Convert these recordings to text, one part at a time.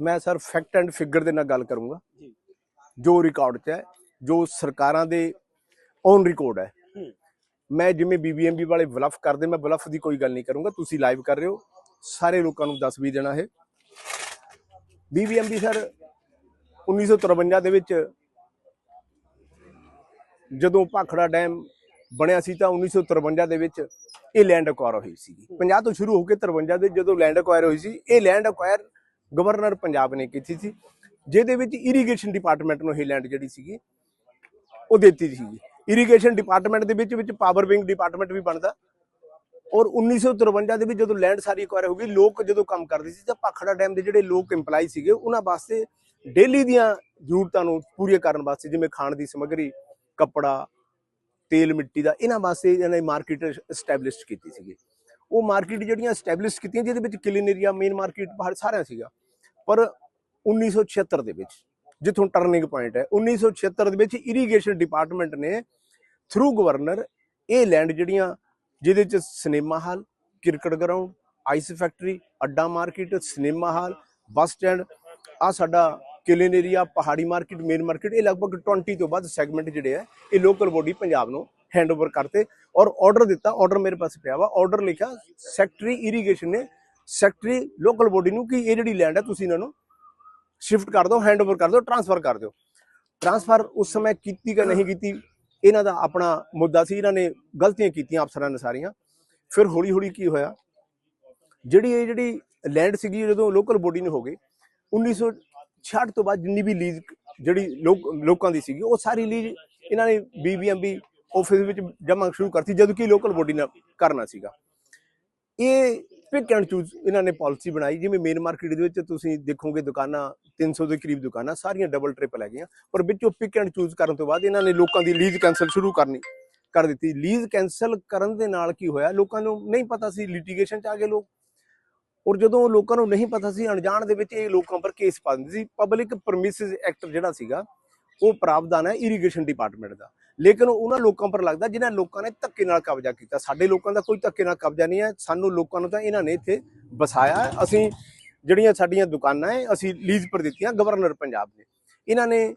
ਮੈਂ sir fact and figure ਦੇ ਨਾਲ ਗੱਲ ਕਰੂੰਗਾ। ਜੀ। ਰਿਕਾਰਡ 'ਚ ਹੈ ਜੋ ਸਰਕਾਰਾਂ ਦੇ ਔਨ ਰਿਕਾਰਡ ਹੈ। ਹੂੰ। ਮੈਂ ਜਿਵੇਂ ਬੀਬੀਐਮਬੀ ਵਾਲੇ ਬਲਫ ਕਰਦੇ ਮੈਂ ਬਲਫ ਦੀ ਕੋਈ ਗੱਲ ਨਹੀਂ ਕਰੂੰਗਾ ਤੁਸੀਂ ਲਾਈਵ ਕਰ ਰਹੇ ਹੋ। ਸਾਰੇ ਲੋਕਾਂ ਨੂੰ ਦੱਸ ਵੀ ਦੇਣਾ ਹੈ ਬੀਬੀਐਮਬੀ ਸਰ 1953 ਦੇ ਵਿੱਚ ਜਦੋਂ ਭਾਖੜਾ ਡੈਮ ਬਣਿਆ ਸੀ ਤਾਂ 1953 ਦੇ ਵਿੱਚ ਇਹ ਲੈਂਡ ਅਕਵਾਇਰ ਹੋਈ ਸੀ 50 ਤੋਂ ਸ਼ੁਰੂ ਹੋ ਕੇ 53 ਦੇ ਜਦੋਂ ਲੈਂਡ ਅਕਵਾਇਰ ਹੋਈ ਸੀ ਇਹ ਲੈਂਡ ਅਕਵਾਇਰ ਗਵਰਨਰ ਪੰਜਾਬ ਨੇ ਕੀਤੀ ਸੀ, ਜਿਹਦੇ ਵਿੱਚ ਇਰੀਗੇਸ਼ਨ ਡਿਪਾਰਟਮੈਂਟ ਨੂੰ ਇਹ ਲੈਂਡ ਜਿਹੜੀ ਸੀਗੀ, ਉਹ ਦਿੱਤੀ ਸੀ। ਇਰੀਗੇਸ਼ਨ ਡਿਪਾਰਟਮੈਂਟ ਦੇ ਵਿੱਚ ਵਿੱਚ ਪਾਵਰ ਵਿੰਗ ਡਿਪਾਰਟਮੈਂਟ ਵੀ ਬਣਦਾ। ਔਰ 1953 ਦੇ ਵਿੱਚ ਜਦੋਂ ਲੈਂਡ ਸਾਰੀ ਅਕਵਾਇਰ ਹੋ ਗਈ, ਲੋਕ ਜਦੋਂ ਕੰਮ ਕਰਦੇ ਸੀ, ਤਾਂ ਭਾਖੜਾ ਡੈਮ ਦੇ ਜਿਹੜੇ ਲੋਕ EMPLOYE ਸੀਗੇ, ਉਹਨਾਂ ਵਾਸਤੇ ਡੇਲੀ ਦੀਆਂ ਜ਼ਰੂਰਤਾਂ ਨੂੰ ਪੂਰੀਆਂ ਕਰਨ ਵਾਸਤੇ, ਜਿਵੇਂ ਖਾਣ ਦੀ ਸਮੱਗਰੀ, ਕੱਪੜਾ, ਤੇਲ, ਮਿੱਟੀ ਦਾ, ਇਹਨਾਂ ਵਾਸਤੇ ਇਹਨਾਂ ਨੇ ਮਾਰਕੀਟ ਐਸਟੈਬਲਿਸ਼ ਕੀਤੀ ਸੀਗੀ। ਉਹ ਮਾਰਕੀਟ ਜਿਹੜੀਆਂ ਐਸਟੈਬਲਿਸ਼ ਕੀਤੀਆਂ, ਜਿਹਦੇ ਵਿੱਚ ਕਲੀਨ ਏਰੀਆ ਮੇਨ ਮਾਰਕੀਟ ਬਾਹਰ ਸਾਰਿਆਂ ਸੀਗਾ। ਪਰ 1976 ਦੇ ਵਿੱਚ, ਜਿੱਥੋਂ ਟਰਨਿੰਗ ਪੁਆਇੰਟ ਹੈ 1976 ਦੇ ਵਿੱਚ ਇਰੀਗੇਸ਼ਨ ਡਿਪਾਰਟਮੈਂਟ ਨੇ ਥਰੂ ਗਵਰਨਰ ਇਹ ਲੈਂਡ ਜਿਹੜੀਆਂ, ਜਿਹਦੇ ਚ cinema hall cricket ground ice factory ਅੱਡਾ market cinema hall bus stand ਆ ਸਾਡਾ ਕਿਲਿਨ ਏਰੀਆ ਪਹਾੜੀ ਮਾਰਕੀਟ ਮੇਨ ਮਾਰਕੀਟ ਇਹ ਲਗਭਗ 20 ਤੋਂ ਵੱਧ ਸੈਗਮੈਂਟ ਜਿਹੜੇ ਆ ਇਹ ਲੋਕਲ ਬੋਡੀ ਪੰਜਾਬ ਨੂੰ ਹੈਂਡਓਵਰ ਕਰਤੇ ਔਰ ਆਰਡਰ ਦਿੱਤਾ ਆਰਡਰ ਮੇਰੇ ਪਾਸ ਪਿਆ ਵਾ ਆਰਡਰ ਲਿਖਿਆ ਸੈਕਟਰੀ ਇਰੀਗੇਸ਼ਨ ਨੇ ਸੈਕਟਰੀ ਲੋਕਲ ਬੋਡੀ ਨੂੰ ਕਿ ਇਹ ਜਿਹੜੀ ਲੈਂਡ ਹੈ ਤੁਸੀਂ ਇਹਨਾਂ ਨੂੰ ਸ਼ਿਫਟ ਕਰ ਦਿਓ ਹੈਂਡਓਵਰ ਕਰ ਦਿਓ ਟ੍ਰਾਂਸਫਰ ਕਰ ਦਿਓ। ਟ੍ਰਾਂਸਫਰ ਉਸ ਸਮੇਂ ਕੀਤੀ ਕਿ ਨਹੀਂ ਕੀਤੀ, ਇਹਨਾਂ ਦਾ ਆਪਣਾ ਮੁੱਦਾ ਸੀ, ਇਹਨਾਂ ਨੇ ਗਲਤੀਆਂ ਕੀਤੀਆਂ ਅਫਸਰਾਂ ਨੇ ਸਾਰੀਆਂ। ਫਿਰ ਹੌਲੀ ਹੌਲੀ ਕੀ ਹੋਇਆ? ਜਿਹੜੀ ਇਹ ਜਿਹੜੀ ਲੈਂਡ ਸੀਗੀ, ਜਦੋਂ ਲੋਕਲ ਬੋਡੀ ਨੂੰ ਹੋ ਗਈ 1966 ਤੋਂ ਬਾਅਦ ਜਿੰਨੀ ਵੀ ਲੀਜ਼ ਜਿਹੜੀ ਲੋਕ, ਲੋਕਾਂ ਦੀ ਸੀਗੀ, ਉਹ ਸਾਰੀ ਲੀਜ਼ ਇਹਨਾਂ ਨੇ ਬੀਬੀਐਮਬੀ ਆਫਿਸ ਵਿੱਚ ਜਮ੍ਹਾਂ ਸ਼ੁਰੂ ਕਰਤੀ ਜਦੋਂ ਕਿ ਲੋਕਲ ਬੋਡੀ ਨੇ ਕਰਨਾ ਸੀਗਾ। ਇਹ ਪਿਕ ਐਂਡ ਚੂਜ਼ ਇਹਨਾਂ ਨੇ ਪਾਲਿਸੀ ਬਣਾਈ। ਜਿਵੇਂ ਮੇਨ ਮਾਰਕੀਟ ਦੇ ਵਿੱਚ ਤੁਸੀਂ ਦੇਖੋਗੇ ਦੁਕਾਨਾਂ 300 ਦੇ ਕਰੀਬ ਦੁਕਾਨਾਂ, ਸਾਰੀਆਂ ਡਬਲ ਟ੍ਰਿਪਲ ਹੈਗੀਆਂ। ਪਰ ਵਿੱਚੋਂ ਪਿਕ ਐਂਡ ਚੂਜ਼ ਕਰਨ ਤੋਂ ਬਾਅਦ ਇਹਨਾਂ ਨੇ ਲੋਕਾਂ ਦੀ ਲੀਜ਼ ਕੈਨਸਲ ਸ਼ੁਰੂ ਕਰਨੀ, ਕਰ ਦਿੱਤੀ। ਲੀਜ਼ ਕੈਨਸਲ ਕਰਨ ਦੇ ਨਾਲ ਕੀ ਹੋਇਆ? ਲੋਕਾਂ ਨੂੰ ਨਹੀਂ ਪਤਾ ਸੀ ਲਿਟੀਗੇਸ਼ਨ ਚ ਆ ਗਏ ਲੋਕ। ਔਰ ਜਦੋਂ ਲੋਕਾਂ ਨੂੰ ਨਹੀਂ ਪਤਾ ਸੀ, ਅਣਜਾਣ ਦੇ ਵਿੱਚ ਇਹ ਲੋਕਾਂ ਪਰ ਕੇਸ ਪਾ ਦਿੰਦੇ ਸੀ। ਪਬਲਿਕ ਪਰਮਿਸਿਸ ਐਕਟ ਜਿਹੜਾ ਸੀਗਾ, ਉਹ ਪ੍ਰਾਵਧਾਨ ਹੈ ਇਰੀਗੇਸ਼ਨ ਡਿਪਾਰਟਮੈਂਟ ਦਾ। ਲੇਕਿਨ ਉਹਨਾਂ ਲੋਕਾਂ ਪਰ ਲੱਗਦਾ ਜਿਨ੍ਹਾਂ ਲੋਕਾਂ ਨੇ ਧੱਕੇ ਨਾਲ ਕਬਜ਼ਾ ਕੀਤਾ। ਸਾਡੇ ਲੋਕਾਂ ਦਾ ਕੋਈ ਧੱਕੇ ਨਾਲ ਕਬਜ਼ਾ ਨਹੀਂ ਹੈ। ਸਾਨੂੰ ਲੋਕਾਂ ਨੂੰ ਤਾਂ ਇਹਨਾਂ ਨੇ ਇੱਥੇ ਵਸਾਇਆ ਅਸੀਂ ਜਿਹੜੀਆਂ ਸਾਡੀਆਂ ਦੁਕਾਨਾਂ ਹੈ, ਅਸੀਂ ਲੀਜ਼ ਪਰ ਦਿੱਤੀਆਂ ਗਵਰਨਰ ਪੰਜਾਬ ਨੇ। ਇਹਨਾਂ ਨੇ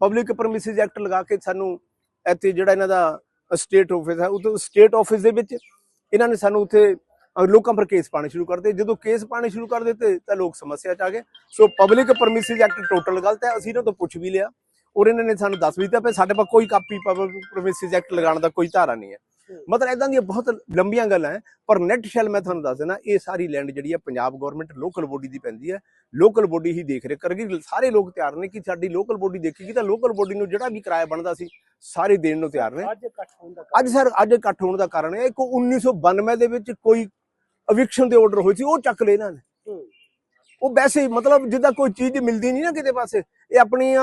ਪਬਲਿਕ ਪਰਮਿਸਿਸ ਐਕਟ ਲਗਾ ਕੇ ਸਾਨੂੰ ਇੱਥੇ ਜਿਹੜਾ ਇਹਨਾਂ ਦਾ ਸਟੇਟ ਆਫਿਸ ਹੈ ਉਹ ਸਟੇਟ ਆਫਿਸ ਦੇ ਵਿੱਚ ਇਹਨਾਂ ਨੇ ਸਾਨੂੰ ਉੱਥੇ ਲੋਕਾਂ ਪਰ ਕੇਸ ਪਾਣੇ ਸ਼ੁਰੂ ਕਰਦੇ ਜਦੋਂ ਕੇਸ ਪਾਣੇ ਸ਼ੁਰੂ ਕਰ ਦਿੱਤੇ ਤਾਂ ਲੋਕ ਸਮੱਸਿਆ ਚ ਆ ਗਏ। So public premises act total ਗਲਤ ਹੈ। ਅਸੀਂ ਇਹਨਾਂ ਤੋਂ ਪੁੱਛ ਵੀ ਲਿਆ। ਔਰ ਇਹਨਾਂ ਨੇ ਸਾਨੂੰ ਦੱਸ ਵੀ ਦਿੱਤਾ ਵੀ ਸਾਡੇ ਕੋਲ ਕੋਈ ਕਾਪੀ ਪਰਮਿਸਿਸ ਐਕਟ ਲਗਾਉਣ ਦਾ ਕੋਈ ਧਾਰਾ ਨਹੀਂ ਹੈ। ਮਤਲਬ ਇਦਾਂ ਦੀਆਂ ਬਹੁਤ ਲੰਬੀਆਂ ਗੱਲਾਂ ਹੈ ਪਰ ਨੈਟ ਸ਼ੈਲ ਮੈਂ ਤੁਹਾਨੂੰ ਦੱਸ ਦੇਣਾ ਇਹ ਸਾਰੀ ਲੈਂਡ ਜਿਹੜੀ ਹੈ ਪੰਜਾਬ ਗਵਰਨਮੈਂਟ ਲੋਕਲ ਬੋਡੀ ਦੀ ਪੈਂਦੀ ਹੈ। ਲੋਕਲ ਬੋਡੀ ਹੀ ਦੇਖ ਰੇਖ ਕਰੇਗੀ। ਸਾਰੇ ਲੋਕ ਤਿਆਰ ਨੇ ਕਿ ਸਾਡੀ ਲੋਕਲ ਬੋਡੀ ਦੇਖੇਗੀ ਤਾਂ ਲੋਕਲ ਬੋਡੀ ਨੂੰ ਜਿਹੜਾ ਵੀ ਕਿਰਾਇਆ ਬਣਦਾ ਸੀ ਸਾਰੇ ਦੇਣ ਨੂੰ ਤਿਆਰ ਨੇ। ਅੱਜ ਇਕੱਠ ਹੋਣ ਦਾ ਅੱਜ ਸਰ ਅੱਜ ਇਕੱਠ ਹੋਣ ਦਾ ਕਾਰਨ ਹੈ ਇੱਕ 1992 ਦੇ ਵਿੱਚ ਕੋਈ ਅਵਿਕਸ਼ਨ ਦੇ ਆਰਡਰ ਹੋਏ ਸੀ ਉਹ ਚੱਕ ਲਏ ਇਹਨਾਂ ਨੇ। ਉਹ ਵੈਸੇ ਮਤਲਬ ਜਿੱਦਾਂ ਕੋਈ ਚੀਜ਼ ਮਿਲਦੀ ਨਹੀਂ ਨਾ ਕਿਤੇ ਪਾਸੇ ਇਹ ਆਪਣੀਆਂ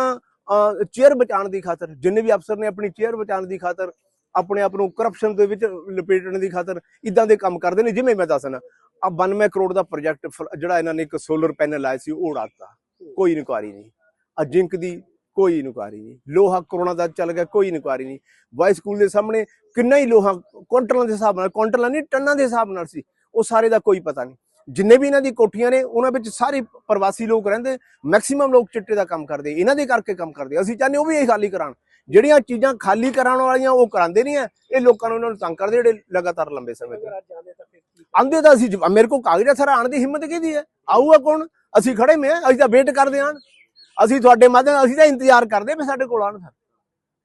ਚੇਅਰ ਬਚਾਉਣ ਦੀ ਖਾਤਰ, ਜਿੰਨੇ ਵੀ ਅਫਸਰ ਨੇ ਆਪਣੀ ਚੇਅਰ ਬਚਾਉਣ ਦੀ ਖਾਤਰ, ਆਪਣੇ ਆਪ ਨੂੰ ਕਰਪਸ਼ਨ ਦੇ ਵਿੱਚ ਲਪੇਟਣ ਦੀ ਖਾਤਰ ਇਦਾਂ ਦੇ ਕੰਮ ਕਰਦੇ ਨੇ, ਜਿਵੇਂ ਮੈਂ ਦੱਸਣਾ ਆ 92 ਕਰੋੜ ਦਾ ਪ੍ਰੋਜੈਕਟ ਜਿਹੜਾ ਇਹਨਾਂ ਨੇ ਇੱਕ ਸੋਲਰ ਪੈਨਲ ਲਾਇਆ ਸੀ, ਉਹ ਉਡਾਤਾ। ਕੋਈ ਇਨਕੁਆਰੀ ਨਹੀਂ। ਆ ਜਿੰਕ ਦੀ ਕੋਈ ਇਨਕੁਆਰੀ ਨਹੀਂ। ਲੋਹਾ ਕਰੋਨਾ ਦਾ ਚੱਲ ਗਿਆ, ਕੋਈ ਇਨਕੁਆਰੀ ਨਹੀਂ। ਬਾਈ ਸਕੂਲ ਦੇ ਸਾਹਮਣੇ ਕਿੰਨਾ ਹੀ ਲੋਹਾ ਕੁਇੰਟਲਾਂ ਦੇ ਹਿਸਾਬ ਨਾਲ ਕੁਇੰਟਲਾਂ ਨਹੀਂ, ਟਨਾਂ ਦੇ ਹਿਸਾਬ ਨਾਲ ਸੀ। ਉਹ ਸਾਰੇ ਦਾ ਕੋਈ ਪਤਾ ਨਹੀਂ। ਜਿੰਨੇ ਵੀ ਇਹਨਾਂ ਦੀ ਕੋਠੀਆਂ ਨੇ ਉਹਨਾਂ ਵਿੱਚ ਸਾਰੇ ਪ੍ਰਵਾਸੀ ਲੋਕ ਰਹਿੰਦੇ ਮੈਕਸਿਮਮ ਲੋਕ ਚਿੱਟੇ ਦਾ ਕੰਮ ਕਰਦੇ ਇਹਨਾਂ ਦੇ ਕਰਕੇ ਕੰਮ ਕਰਦੇ। ਅਸੀਂ ਚਾਹੁੰਦੇ ਉਹ ਵੀ ਇਹ ਖਾਲੀ ਕਰਾਉਣ। ਜਿਹੜੀਆਂ ਚੀਜ਼ਾਂ ਖਾਲੀ ਕਰਾਉਣ ਵਾਲੀਆਂ ਉਹ ਕਰਾਉਂਦੇ ਨਹੀਂ ਐ ਇਹ ਲੋਕਾਂ ਨੂੰ ਉਹਨਾਂ ਨੂੰ ਤੰਗ ਕਰਦੇ ਜਿਹੜੇ ਲਗਾਤਾਰ ਲੰਬੇ ਸਮੇਂ ਤੋਂ। ਆਂਦੇ ਤਾਂ ਅਸੀਂ ਮੇਰੇ ਕੋਲ ਕਾਗਜ਼ਾਂ ਸਰ ਆਣ ਦੀ ਹਿੰਮਤ ਕਿਹਦੀ ਹੈ? ਆਊਗਾ ਕੌਣ? ਅਸੀਂ ਖੜੇ ਮੈਂ ਅਸੀਂ ਤਾਂ ਵੇਟ ਕਰਦੇ ਆਂ ਅਸੀਂ ਤੁਹਾਡੇ ਮਾਧਿਅਮ ਅਸੀਂ ਤਾਂ ਇੰਤਜ਼ਾਰ ਕਰਦੇ ਵੀ ਸਾਡੇ ਕੋਲ ਆਣ ਸਰ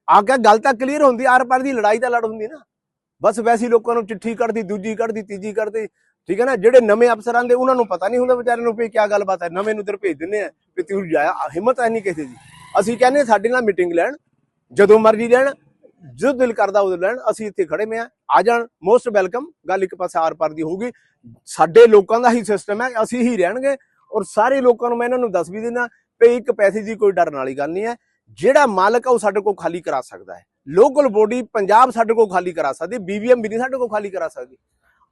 ਆ ਕੇ ਗੱਲ ਤਾਂ ਕਲੀਅਰ ਹੁੰਦੀ ਆਰ ਪਾਰ ਦੀ ਲੜਾਈ ਤਾਂ ਲੜ ਹੁੰਦੀ ਨਾ। ਬਸ ਵੈਸੀ ਲੋਕਾਂ ਨੂੰ ਚਿੱਠੀ ਕੱਢਦੀ ਦੂਜੀ ਕੱਢਦੀ ਤੀਜੀ ਕੱਢਦੀ ਠੀਕ ਹੈ ਨਾ? ਜਿਹੜੇ ਨਵੇਂ ਅਫਸਰਾਂ ਦੇ ਉਹਨਾਂ ਨੂੰ ਪਤਾ ਨਹੀਂ ਹੁੰਦਾ ਵਿਚਾਰਿਆਂ ਨੂੰ ਵੀ ਕੀ ਗੱਲਬਾਤ ਹੈ। ਨਵੇਂ ਨੂੰ ਉਧਰ ਭੇਜ ਦਿੰਦੇ ਆ ਵੀ ਤੂੰ ਜਾਇਆ ਹਿੰਮਤ ਹੈ ਨਹੀਂ ਕਿਸੇ ਦੀ। ਅਸੀਂ ਕਹਿੰਦੇ ਸਾਡੇ ਨਾਲ ਮੀਟਿੰਗ ਲੈਣ, ਜਦੋਂ ਮਰਜ਼ੀ ਲੈਣ ਜੋ ਦਿਲ ਕਰਦਾ ਉਦੋਂ ਲੈਣ, ਅਸੀਂ ਇੱਥੇ ਖੜੇ ਮੈਂ ਆ ਜਾਣ, ਮੋਸਟ ਵੈਲਕਮ, ਗੱਲ ਇੱਕ ਪਾਸੇ ਆਰ ਪਾਰ ਦੀ ਹੋਊਗੀ। ਸਾਡੇ ਲੋਕਾਂ ਦਾ ਹੀ ਸਿਸਟਮ ਹੈ, ਅਸੀਂ ਹੀ ਰਹਿਣਗੇ ਔਰ ਸਾਰੇ ਲੋਕਾਂ ਨੂੰ ਮੈਂ ਇਹਨਾਂ ਨੂੰ ਦੱਸ ਵੀ ਦਿੰਦਾ ਵੀ ਇੱਕ ਪੈਸੇ ਦੀ ਕੋਈ ਡਰਨ ਵਾਲੀ ਗੱਲ ਨਹੀਂ ਹੈ। ਜਿਹੜਾ ਮਾਲਕ ਆ ਉਹ ਸਾਡੇ ਕੋਲ ਖਾਲੀ ਕਰਾ ਸਕਦਾ ਹੈ। ਲੋਕਲ ਬੋਡੀ ਪੰਜਾਬ ਸਾਡੇ ਕੋਲ ਖਾਲੀ ਕਰਾ ਸਕਦੀ ਬੀਬੀਐਮ ਵੀ ਨਹੀਂ ਸਾਡੇ ਕੋਲ ਖਾਲੀ ਕਰਾ ਸਕਦੀ।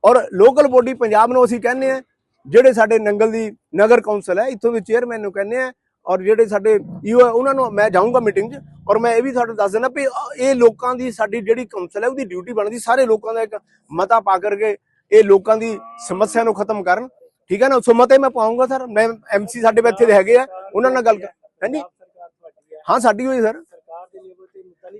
ਔਰ ਲੋਕਲ ਬੋਡੀ ਪੰਜਾਬ ਨੂੰ ਅਸੀਂ ਕਹਿੰਦੇ ਆ ਜਿਹੜੇ ਸਾਡੇ ਨੰਗਲ ਦੀ ਨਗਰ ਕੌਂਸਲ ਹੈ, ਇੱਥੋਂ ਦੇ ਚੇਅਰਮੈਨ ਨੂੰ ਕਹਿੰਦੇ ਆ ਔਰ ਜਿਹੜੇ ਸਾਡੇ ਈਓ ਉਹਨਾਂ ਨੂੰ ਮੈਂ ਜਾਊਂਗਾ ਮੀਟਿੰਗ 'ਚ, ਔਰ ਮੈਂ ਇਹ ਵੀ ਤੁਹਾਨੂੰ ਦੱਸ ਦੇਣਾ ਵੀ ਇਹ ਲੋਕਾਂ ਦੀ ਸਾਡੀ ਜਿਹੜੀ ਕੌਂਸਲ ਹੈ, ਉਹਦੀ ਡਿਊਟੀ ਬਣਦੀ, ਸਾਰੇ ਲੋਕਾਂ ਦਾ ਇੱਕ ਮਤਾ ਪਾ ਕਰਕੇ ਇਹ ਲੋਕਾਂ ਦੀ ਸਮੱਸਿਆ ਨੂੰ ਖਤਮ ਕਰਨ। ਠੀਕ ਹੈ ਨਾ? ਸੋ ਮਤੇ ਮੈਂ ਪਾਉਂਗਾ, ਸਰ। ਮੈਂ ਐਮਸੀ ਸਾਡੇ ਇੱਥੇ ਦੇ ਹੈਗੇ ਆ, ਉਹਨਾਂ ਨਾਲ ਗੱਲ ਹਾਂਜੀ? ਹਾਂ, ਸਾਡੀ ਹੋਈ, ਸਰ।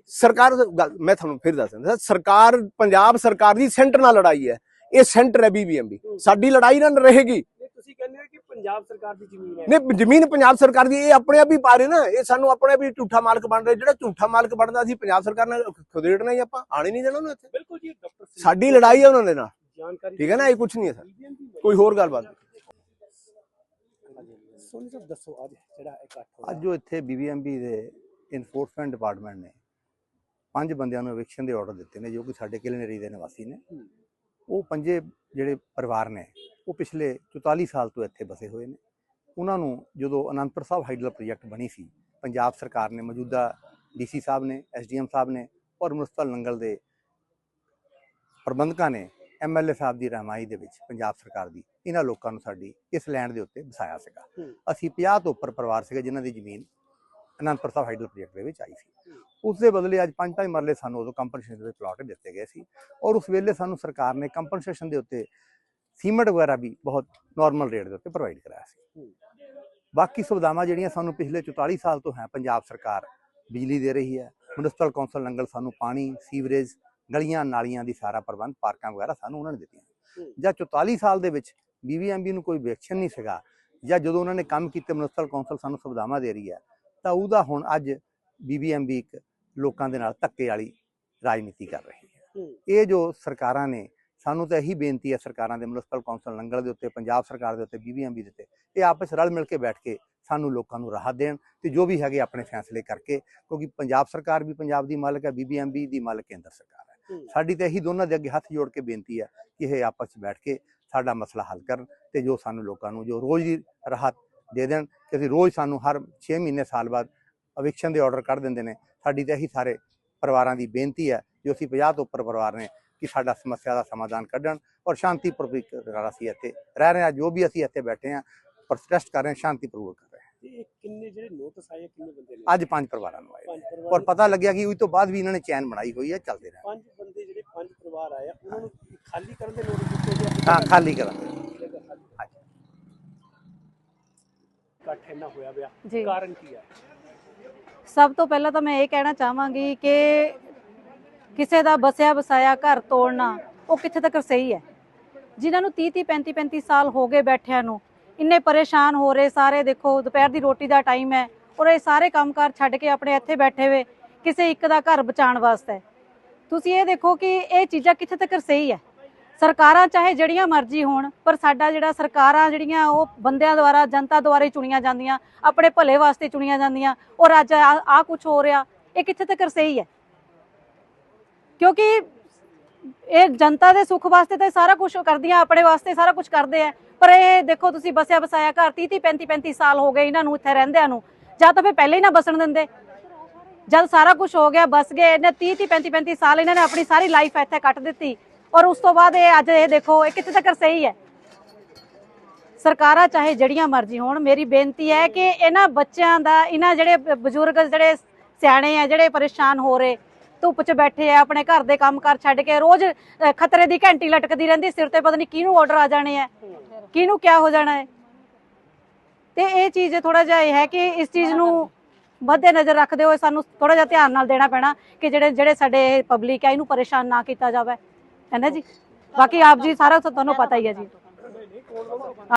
ਸਰਕਾਰ ਸਰਕਾਰ ਗੱਲ- ਮੈਂ ਤੁਹਾਨੂੰ ਫਿਰ ਦੱਸ ਦਿੰਦਾ ਸਰਕਾਰ ਪੰਜਾਬ ਸਰਕਾਰ ਦੀ ਸੈਂਟਰ ਨਾਲ ਲੜਾਈ ਹੈ। ਇਹ ਸੈਂਟਰ ਹੈ ਬੀਬੀਐਮਬੀ ਸਾਡੀ ਲੜਾਈ ਨਾਲ ਰਹੇਗੀ। ਨਹੀਂ ਤੁਸੀਂ ਕਹਿੰਦੇ ਹੋ ਕਿ ਪੰਜਾਬ ਸਰਕਾਰ ਦੀ ਜ਼ਮੀਨ ਹੈ। ਨੇ ਜ਼ਮੀਨ ਪੰਜਾਬ ਸਰਕਾਰ ਦੀ ਇਹ ਆਪਣੇ ਆਪ ਹੀ ਪਾ ਰਹੇ ਨਾ। ਇਹ ਸਾਨੂੰ ਆਪਣੇ ਆਪ ਹੀ ਝੂਠਾ ਮਾਲਕ ਬਣ ਰਹੇ। ਜਿਹੜਾ ਝੂਠਾ ਮਾਲਕ ਬਣਦਾ ਸੀ ਪੰਜਾਬ ਸਰਕਾਰ ਨੇ ਖੁਦੇੜਨਾ ਹੀ ਆਪਾਂ। ਆਣੇ ਨਹੀਂ ਦੇਣਾ ਉਹਨੂੰ ਇੱਥੇ। ਬਿਲਕੁਲ ਜੀ ਡਾਕਟਰ ਸਾਡੀ ਲੜਾਈ ਹੈ ਉਹਨਾਂ ਦੇ ਨਾਲ। ਜਾਣਕਾਰੀ ਠੀਕ ਹੈ ਨਾ? ਇਹ ਕੁਝ ਨਹੀਂ ਹੈ ਸਰ। BBMP ਵਿੱਚ। ਕੋਈ ਹੋਰ ਗੱਲਬਾਤ? ਨਹੀਂ। ਸੋਨੀ ਸਾਹਿਬ ਦੱਸੋ ਅੱਜ ਜਿਹੜਾ ਇਕੱਠ ਹੋਇਆ। ਅੱਜ ਜੋ ਇੱਥੇ ਬੀਬੀਐਮਬੀ ਦੇ ਇਨਫੋਰਸਮੈਂਟ ਡਿਪਾਰਟਮੈਂਟ ਨੇ ਪੰਜ ਬੰਦਿਆਂ ਨੂੰ ਐਵਿਕਸ਼ਨ ਦੇ ਆਰਡਰ ਦਿੱਤੇ ਨੇ ਜੋ ਕਿ ਸਾਡੇ ਕਿਲਨਰੀ ਦੇ ਨਿਵਾਸੀ ਨੇ। ਉਹ ਪੰਜੇ ਜਿਹੜੇ ਪਰਿਵਾਰ ਨੇ ਉਹ ਪਿਛਲੇ 44 ਸਾਲ ਤੋਂ ਇੱਥੇ ਬਸੇ ਹੋਏ ਨੇ ਉਹਨਾਂ ਨੂੰ ਜਦੋਂ ਅਨੰਦਪੁਰ ਸਾਹਿਬ ਹਾਈਡਲ ਪ੍ਰੋਜੈਕਟ ਬਣੀ ਸੀ ਪੰਜਾਬ ਸਰਕਾਰ ਨੇ ਮੌਜੂਦਾ ਡੀਸੀ ਸਾਹਿਬ ਨੇ ਐਸਡੀਐਮ ਸਾਹਿਬ ਨੇ ਔਰ ਮੁਸਤਲ ਨੰਗਲ ਦੇ ਪ੍ਰਬੰਧਕਾਂ ਨੇ ਐਮਐਲਏ ਸਾਹਿਬ ਦੀ ਰਹਿਮਾਈ ਦੇ ਵਿੱਚ ਪੰਜਾਬ ਸਰਕਾਰ ਦੀ ਇਹਨਾਂ ਲੋਕਾਂ ਨੂੰ ਸਾਡੀ ਇਸ ਲੈਂਡ ਦੇ ਉੱਤੇ ਵਸਾਇਆ ਸੀਗਾ। ਅਸੀਂ 50 ਤੋਂ ਉੱਪਰ ਪਰਿਵਾਰ ਸੀਗੇ ਜਿਨ੍ਹਾਂ ਦੀ ਜ਼ਮੀਨ ਅਨੰਦਪੁਰ ਸਾਹਿਬ ਹਾਈਡਲ ਪ੍ਰੋਜੈਕਟ ਦੇ ਵਿੱਚ ਆਈ ਸੀ ਉਸ ਦੇ ਬਦਲੇ ਅੱਜ ਪੰਜ ਪੰਜ ਮਰਲੇ ਸਾਨੂੰ ਉਦੋਂ ਕੰਪਨਸੇਸ਼ਨ ਦੇ ਪਲਾਟ ਦਿੱਤੇ ਗਏ ਸੀ ਔਰ ਉਸ ਵੇਲੇ ਸਾਨੂੰ ਸਰਕਾਰ ਨੇ ਕੰਪਨਸੇਸ਼ਨ ਦੇ ਉੱਤੇ ਸੀਮੈਂਟ ਵਗੈਰਾ ਵੀ ਬਹੁਤ ਨਾਰਮਲ ਰੇਟ ਦੇ ਉੱਤੇ ਪ੍ਰੋਵਾਈਡ ਕਰਾਇਆ ਸੀ। ਬਾਕੀ ਸੁਵਿਧਾਵਾਂ ਜਿਹੜੀਆਂ ਸਾਨੂੰ ਪਿਛਲੇ 44 ਸਾਲ ਤੋਂ ਹੈ ਪੰਜਾਬ ਸਰਕਾਰ ਬਿਜਲੀ ਦੇ ਰਹੀ ਹੈ ਮਿਊਨਿਸਪਲ ਕੌਂਸਲ ਨੰਗਲ ਸਾਨੂੰ ਪਾਣੀ ਸੀਵਰੇਜ ਗਲੀਆਂ ਨਾਲੀਆਂ ਦੀ ਸਾਰਾ ਪ੍ਰਬੰਧ ਪਾਰਕਾਂ ਵਗੈਰਾ ਸਾਨੂੰ ਉਹਨਾਂ ਨੇ ਦਿੱਤੀਆਂ। ਜਾਂ 44 ਸਾਲ ਦੇ ਵਿੱਚ ਬੀਬੀਐਮਬੀ ਨੂੰ ਕੋਈ ਵੇਖਸ਼ਨ ਨਹੀਂ ਸੀਗਾ ਜਾਂ ਜਦੋਂ ਉਹਨਾਂ ਨੇ ਕੰਮ ਕੀਤੇ ਮਿਊਨਿਸਪਲ ਕੌਂਸਲ ਸਾਨੂੰ ਸੁਵਿਧਾਵਾਂ ਦੇ ਰਹੀ ਹੈ ਤਾਂ ਉਹਦਾ ਹੁਣ ਅੱਜ ਬੀਬੀਐਮਬੀ ਇੱਕ ਲੋਕਾਂ ਦੇ ਨਾਲ ਧੱਕੇ ਵਾਲੀ ਰਾਜਨੀਤੀ ਕਰ ਰਹੀ ਹੈ। ਇਹ ਜੋ ਸਰਕਾਰਾਂ ਨੇ ਸਾਨੂੰ ਤਾਂ ਇਹੀ ਬੇਨਤੀ ਹੈ ਸਰਕਾਰਾਂ ਦੇ ਮਿਊਨਿਸਪਲ ਕੌਂਸਲ ਨੰਗਲ ਦੇ ਉੱਤੇ ਪੰਜਾਬ ਸਰਕਾਰ ਦੇ ਉੱਤੇ ਬੀਬੀਐਮਬੀ ਦੇ ਉੱਤੇ ਇਹ ਆਪਸ ਰਲ ਮਿਲ ਕੇ ਬੈਠ ਕੇ ਸਾਨੂੰ ਲੋਕਾਂ ਨੂੰ ਰਾਹਤ ਦੇਣ ਤੇ ਜੋ ਵੀ ਹੈਗੇ ਆਪਣੇ ਫੈਸਲੇ ਕਰਕੇ ਕਿਉਂਕਿ ਪੰਜਾਬ ਸਰਕਾਰ ਵੀ ਪੰਜਾਬ ਦੀ ਮਾਲਕ ਹੈ ਬੀਬੀਐਮਬੀ ਦੀ ਮਾਲਕ ਕੇਂਦਰ ਸਰਕਾਰ ਹੈ। ਸਾਡੀ ਤਾਂ ਇਹੀ ਦੋਨਾਂ ਦੇ ਅੱਗੇ ਹੱਥ ਜੋੜ ਕੇ ਬੇਨਤੀ ਹੈ ਕਿ ਇਹ ਆਪਸ 'ਚ ਬੈਠ ਕੇ ਸਾਡਾ ਮਸਲਾ ਹੱਲ ਕਰਨ ਤੇ ਜੋ ਸਾਨੂੰ ਲੋਕਾਂ ਨੂੰ ਜੋ ਰੋਜ਼ ਦੀ ਰਾਹਤ ਦੇ ਦੇਣ ਕਿ ਅਸੀਂ ਰੋਜ਼ ਸਾਨੂੰ ਹਰ 6 ਮਹੀਨੇ ਸਾਲ ਬਾਅਦ ਅਵਿਕਸ਼ਨ ਦੇ ਆਰਡਰ ਕੱਢ ਦਿੰਦੇ ਨੇ। ਸਾਡੀ ਤਾਂ ਇਹੀ ਸਾਰੇ ਪਰਿਵਾਰਾਂ ਦੀ ਬੇਨਤੀ ਹੈ ਜੋ ਅਸੀਂ 50 ਤੋਂ ਉੱਪਰ ਪਰਿਵਾਰ ਨੇ ਕਿ ਸਾਡਾ ਸਮੱਸਿਆ ਦਾ ਸਮਾਧਾਨ ਕੱਢਣ ਔਰ ਸ਼ਾਂਤੀਪੂਰਵਕ ਅਸੀਂ ਇੱਥੇ ਰਹਿ ਰਹੇ ਹਾਂ। ਜੋ ਵੀ ਅਸੀਂ ਇੱਥੇ ਬੈਠੇ ਹਾਂ ਪ੍ਰੋਟੈਸਟ ਕਰ ਰਹੇ ਹਾਂ ਸ਼ਾਂਤੀਪੂਰਵਕ ਕਰ ਰਹੇ ਹਾਂ। ਤੇ ਇਹ ਕਿੰਨੇ ਜਿਹੜੇ ਨੋਟਿਸ ਆਏ ਆ, ਕਿੰਨੇ ਬੰਦੇ ਨੇ? ਅੱਜ ਪੰਜ ਪਰਿਵਾਰਾਂ ਨੂੰ ਆਏ ਔਰ ਪਤਾ ਲੱਗਿਆ ਕਿ ਉਸ ਤੋਂ ਬਾਅਦ ਵੀ ਇਹਨਾਂ ਨੇ ਚੈਨ ਬਣਾਈ ਹੋਈ ਹੈ ਚੱਲਦੇ ਰਹੇ। ਪੰਜ ਬੰਦੇ ਜਿਹੜੇ ਪੰਜ ਪਰਿਵਾਰ ਆਏ ਆ ਉਹਨਾਂ ਨੂੰ ਖਾਲੀ ਕਰਨ ਦੇ ਨੋਟਿਸ ਦਿੱਤੇ ਗਏ ਹਾਂ ਖਾਲੀ ਹਾਂਜੀ ਇਕੱਠ ਇੰਨਾ ਹੋਇਆ ਪਿਆ। ਜੀ। ਕਾਰਨ ਕੀ ਹੈ? ਸਭ ਤੋਂ ਪਹਿਲਾਂ ਤਾਂ ਮੈਂ ਇਹ ਕਹਿਣਾ ਚਾਹਾਂਗੀ ਕਿ ਕਿਸੇ ਦਾ ਬਸਿਆ ਵਸਾਇਆ ਘਰ ਤੋੜਨਾ ਉਹ ਕਿੱਥੇ ਤੱਕ ਸਹੀ ਹੈ? ਜਿਨ੍ਹਾਂ ਨੂੰ 30 30 35 35 ਸਾਲ ਹੋ ਗਏ ਬੈਠਿਆਂ ਨੂੰ ਇੰਨੇ ਪਰੇਸ਼ਾਨ ਹੋ ਰਹੇ ਸਾਰੇ ਦੇਖੋ ਦੁਪਹਿਰ ਦੀ ਰੋਟੀ ਦਾ ਟਾਈਮ ਹੈ ਔਰ ਇਹ ਸਾਰੇ ਕੰਮਕਾਰ ਛੱਡ ਕੇ ਆਪਣੇ ਇੱਥੇ ਬੈਠੇ ਹੋਏ ਕਿਸੇ ਇੱਕ ਦਾ ਘਰ ਬਚਾਉਣ ਵਾਸਤੇ। ਤੁਸੀਂ ਇਹ ਦੇਖੋ ਕਿ ਇਹ ਚੀਜ਼ਾਂ ਕਿੱਥੇ ਤੱਕ ਸਹੀ ਹੈ? ਸਰਕਾਰਾਂ ਚਾਹੇ ਜਿਹੜੀਆਂ ਮਰਜ਼ੀ ਹੋਣ, ਪਰ ਸਾਡਾ ਜਿਹੜਾ ਸਰਕਾਰਾਂ ਜਿਹੜੀਆਂ, ਉਹ ਬੰਦਿਆਂ ਦੁਆਰਾ, ਜਨਤਾ ਦੁਆਰਾ ਹੀ ਚੁਣੀਆਂ ਜਾਂਦੀਆਂ, ਆਪਣੇ ਭਲੇ ਵਾਸਤੇ ਚੁਣੀਆਂ ਜਾਂਦੀਆਂ ਔਰ ਅੱਜ ਆ ਕੁਝ ਹੋ ਰਿਹਾ, ਇਹ ਕਿੱਥੇ ਤੱਕ ਸਹੀ ਹੈ? ਕਿਉਂਕਿ ਇਹ ਜਨਤਾ ਦੇ ਸੁੱਖ ਵਾਸਤੇ ਤਾਂ ਸਾਰਾ ਕੁਝ ਕਰਦੀਆਂ, ਆਪਣੇ ਵਾਸਤੇ ਸਾਰਾ ਕੁਝ ਕਰਦੇ ਆ, ਪਰ ਇਹ ਦੇਖੋ ਤੁਸੀਂ ਬਸਿਆ ਬਸਾਇਆ ਘਰ 30 30 35 35 ਸਾਲ ਹੋ ਗਏ ਇਹਨਾਂ ਨੂੰ ਇੱਥੇ ਰਹਿੰਦਿਆਂ ਨੂੰ, ਜਾਂ ਤਾਂ ਫਿਰ ਪਹਿਲੇ ਹੀ ਨਾ ਬਸਣ ਦਿੰਦੇ। ਜਦ ਸਾਰਾ ਕੁਝ ਹੋ ਗਿਆ, ਬਸ ਗਏ, ਇਹਨੇ 30 30 35 35 ਸਾਲ ਇਹਨਾਂ ਨੇ ਆਪਣੀ ਸਾਰੀ ਲਾਈਫ ਇੱਥੇ ਕੱਟ ਦਿੱਤੀ। ਔਰ ਉਸ ਤੋਂ ਬਾਅਦ ਇਹ ਅੱਜ ਇਹ ਦੇਖੋ, ਇਹ ਕਿੱਥੇ ਤੱਕ ਸਹੀ ਹੈ? ਸਰਕਾਰਾਂ ਚਾਹੇ ਜਿਹੜੀਆਂ ਮਰਜ਼ੀ ਹੋਣ, ਮੇਰੀ ਬੇਨਤੀ ਹੈ ਕਿ ਇਹਨਾਂ ਬੱਚਿਆਂ ਦਾ, ਇਹਨਾਂ ਜਿਹੜੇ ਬਜ਼ੁਰਗ ਜਿਹੜੇ ਸਿਆਣੇ ਆ, ਜਿਹੜੇ ਪਰੇਸ਼ਾਨ ਹੋ ਰਹੇ, ਧੁੱਪ 'ਚ ਬੈਠੇ ਆ, ਆਪਣੇ ਘਰ ਦੇ ਕੰਮਕਾਰ ਛੱਡ ਕੇ ਰੋਜ਼ ਖਤਰੇ ਦੀ ਘੰਟੀ ਲਟਕਦੀ ਰਹਿੰਦੀ, ਸਿਰ ਤੇ ਪਤਾ ਨਹੀਂ ਕਿਹਨੂੰ ਆਰਡਰ ਆ ਜਾਣੇ ਆ, ਕਿਹਨੂੰ ਕਿਆ ਹੋ ਜਾਣਾ ਹੈ? ਤੇ ਇਹ ਚੀਜ਼ ਥੋੜਾ ਜਿਹਾ ਇਹ ਹੈ ਕਿ ਇਸ ਚੀਜ਼ ਨੂੰ ਮੱਦੇ ਨਜ਼ਰ ਰੱਖਦੇ ਹੋਏ ਸਾਨੂੰ ਥੋੜਾ ਜਿਹਾ ਧਿਆਨ ਨਾਲ ਦੇਣਾ ਪੈਣਾ ਕਿ ਜਿਹੜੇ ਜਿਹੜੇ ਸਾਡੇ ਪਬਲਿਕ ਹੈ ਇਹਨੂੰ ਪਰੇਸ਼ਾਨ ਨਾ ਕੀਤਾ ਜਾਵੇ। ਹੈ ਨਾ ਜੀ? ਬਾਕੀ ਆਪ ਜੀ ਸਾਰਾ ਤੁਹਾਨੂੰ ਪਤਾ ਹੀ ਹੈ ਜੀ।